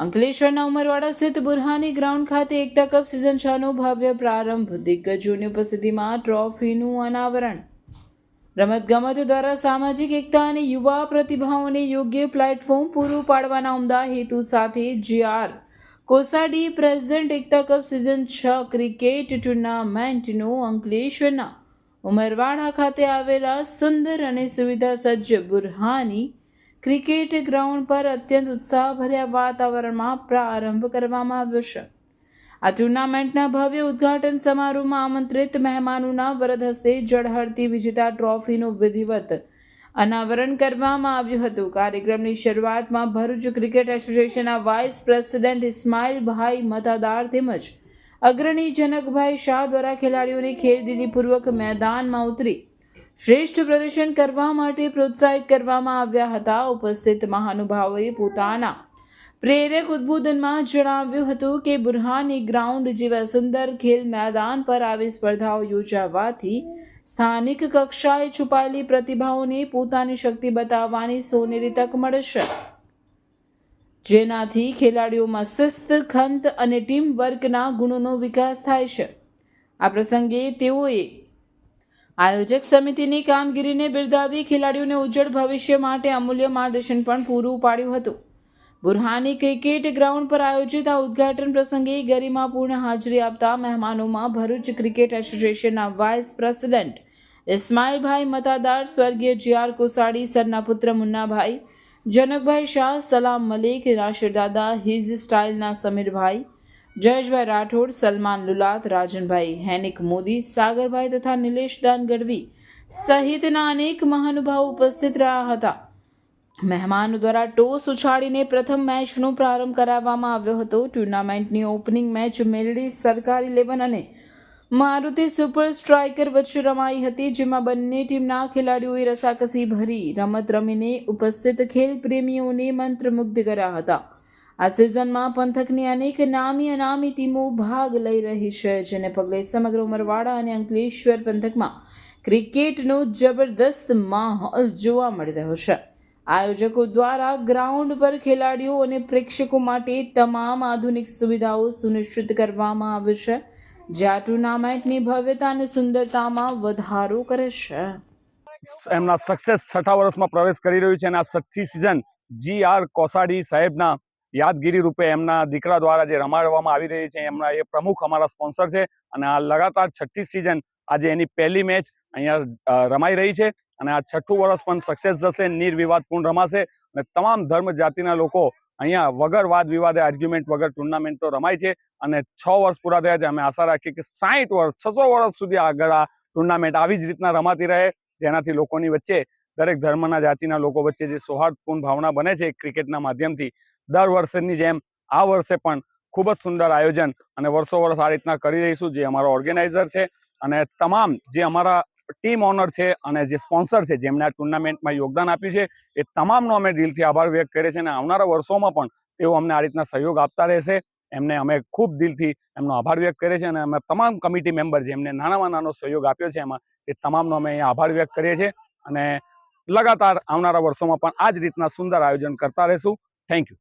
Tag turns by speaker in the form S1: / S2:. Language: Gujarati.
S1: અંકલેશ્વરના ઉમરવાડા સ્થિત બુરહાની ગ્રાઉન્ડ ખાતે એકતા કપ સિઝન છ નો ભવ્ય પ્રારંભ, દિગ્ગજોની ઉપસ્થિતિમાં ટ્રોફીનું અનાવરણ. રમતગમત દ્વારા સામાજિક એકતા અને યુવા પ્રતિભાઓને યોગ્ય પ્લેટફોર્મ પૂરું પાડવાના ઉમદા હેતુ સાથે G R. Kosadi present Ekta cup season છ ક્રિકેટ ટુર્નામેન્ટનું અંકલેશ્વરના ઉમરવાડા ખાતે આવેલા સુંદર અને સુવિધા સજ્જ બુરહાની ક્રિકેટ ગ્રાઉન્ડ પર અત્યંત ઉત્સાહભર્યા વાતાવરણમાં પ્રારંભ કરવામાં આવ્યો છે. આ ટુર્નામેન્ટના ભવ્ય ઉદ્ઘાટન સમારોહમાં આમંત્રિત મહેમાનોના વરદ હસ્તે જળહળતી વિજેતા ટ્રોફીનું વિધિવત અનાવરણ કરવામાં આવ્યું હતું. કાર્યક્રમની શરૂઆતમાં ભરૂચ ક્રિકેટ એસોસિએશનના વાઇસ પ્રેસિડેન્ટ ઇસ્માઇલભાઈ મતાદાર તેમજ અગ્રણી જનકભાઈ શાહ દ્વારા ખેલાડીઓને ખેલદિલીપૂર્વક મેદાનમાં ઉતરી શ્રેષ્ઠ પ્રદર્શન કરવા માટે પ્રોત્સાહિત કરવામાં આવ્યા હતા. ઉપસ્થિત મહાનુભાવોએ પોતાના પ્રેરક ઉદ્બોધનમાં જણાવ્યું હતું કે, બુરહાની ગ્રાઉન્ડ જેવા સુંદર ખેલ મેદાન પર આવી સ્પર્ધાઓ યોજાવાથી સ્થાનિક કક્ષાએ છુપાયેલી પ્રતિભાઓને પોતાની શક્તિ બતાવવાની સોનેરી તક મળશે. જેનાથી ખેલાડીઓમાં શિસ્ત, ખંત અને ટીમ વર્કના ગુણોનો વિકાસ થાય છે. આ પ્રસંગે તેઓએ આયોજક સમિતિની કામગીરીને બિરદાવી ખેલાડીઓને ઉજ્જવળ ભવિષ્ય માટે અમૂલ્ય માર્ગદર્શન પણ પૂરું પાડ્યું હતું. બુરહાની ક્રિકેટ ગ્રાઉન્ડ પર આયોજિત આ ઉદ્ઘાટન પ્રસંગે ગરિમાપૂર્ણ હાજરી આપતા મહેમાનોમાં ભરૂચ ક્રિકેટ એસોસિએશનના વાઇસ પ્રેસિડેન્ટ ઇસ્માઇલભાઈ મતાદાર, સ્વર્ગીય જીઆર કોસાડી, સરના પુત્ર મુન્નાભાઈ, જનકભાઈ શાહ, સલામ મલિક નાશિર દાદા, હિઝ સ્ટાઇલના સમીરભાઈ જયેશભાઈ રાઠોડ, સલમાન લુલાત, રાજનભાઈ હેનિક મોદી, સાગરભાઈ તથા નિલેશ દાન ગઢવી સહિતના અનેક મહાનુભાવો ઉપસ્થિત રહ્યા હતા. મહેમાનો દ્વારા ટોસ ઉછાળીને પ્રથમ મેચનો પ્રારંભ કરાવવામાં આવ્યો હતો. ટુર્નામેન્ટની ઓપનિંગ મેચ મેલડી સરકાર ઇલેવન અને મારુતિ સુપર સ્ટ્રાઇકર વચ્ચે રમાઈ હતી, જેમાં બંને ટીમના ખેલાડીઓએ રસાકસી ભરી રમત રમીને ઉપસ્થિત ખેલ પ્રેમીઓને મંત્રમુગ્ધ કર્યા હતા. આ સિઝનમાં પંથકની અનેક નામી અનામી ટીમો ભાગ લઈ રહી છે, જેને પગલે સમગ્ર ઉમરવાડા અને અંકલેશ્વર પંથકમાં ક્રિકેટનો જબરદસ્ત માહોલ જોવા મળી રહ્યો છે. આયોજકો દ્વારા ગ્રાઉન્ડ પર ખેલાડીઓ અને પ્રેક્ષકો માટે તમામ આધુનિક સુવિધાઓ સુનિશ્ચિત કરવામાં આવે છે, જે આ ટુર્નામેન્ટની ભવ્યતા અને સુંદરતામાં વધારો કરે છે.
S2: એમના સક્સેસ છઠ્ઠા વર્ષમાં પ્રવેશ કરી રહ્યું છે અને આ છઠ્ઠી સિઝન જી આર કોસાડી સાહેબના યાદગીરી રૂપે એમના દીકરા દ્વારા જે રમાડવામાં આવી રહી છે, એમના એ પ્રમુખ અમારા સ્પોન્સર છે અને આ લગાતાર છઠ્ઠી સિઝન આજે એની પહેલી મેચ અહીંયા રમાઈ રહી છે અને આ છઠ્ઠું વર્ષ પણ સક્સેસ જશે નિર્વિવાદપૂર્ણ રમાશે અને તમામ ધર્મ જાતિના લોકો અહીંયા વગર વાદ વિવાદે આર્ગ્યુમેન્ટ વગર ટુર્નામેન્ટ રમાય છે અને છ વર્ષ પૂરા થયા છે. અમે આશા રાખીએ કે સાઠ વર્ષ, છસો વર્ષ સુધી આગળ આ ટુર્નામેન્ટ આવી જ રીતના રમાતી રહે, જેનાથી લોકોની વચ્ચે દરેક ધર્મના જાતિના લોકો વચ્ચે જે સૌહાર્દપૂર્ણ ભાવના બને છે ક્રિકેટના માધ્યમથી. દર વર્ષની જેમ આ વર્ષે પણ ખૂબ જ સુંદર આયોજન અને વર્ષો વર્ષ આ રીતના કરી રહીશું, જે અમારો ઓર્ગેનાઇઝર છે અને તમામ જે અમારા ટીમ ઓનર છે અને જે સ્પોન્સર છે, જેમણે આ ટુર્નામેન્ટમાં યોગદાન આપ્યું છે, એ તમામનો અમે દિલથી આભાર વ્યક્ત કરીએ છીએ અને આવનારા વર્ષોમાં પણ તેઓ અમને આ રીતના સહયોગ આપતા રહેશે. એમને અમે ખૂબ દિલથી એમનો આભાર વ્યક્ત કરીએ છીએ અને અમે તમામ કમિટી મેમ્બર જેમને નાનામાં નાનો સહયોગ આપ્યો છે એમાં, એ તમામનો અમે અહીંયા આભાર વ્યક્ત કરીએ છીએ અને લગાતાર આવનારા વર્ષોમાં પણ આ જ રીતના સુંદર આયોજન કરતા રહીશું. Thank you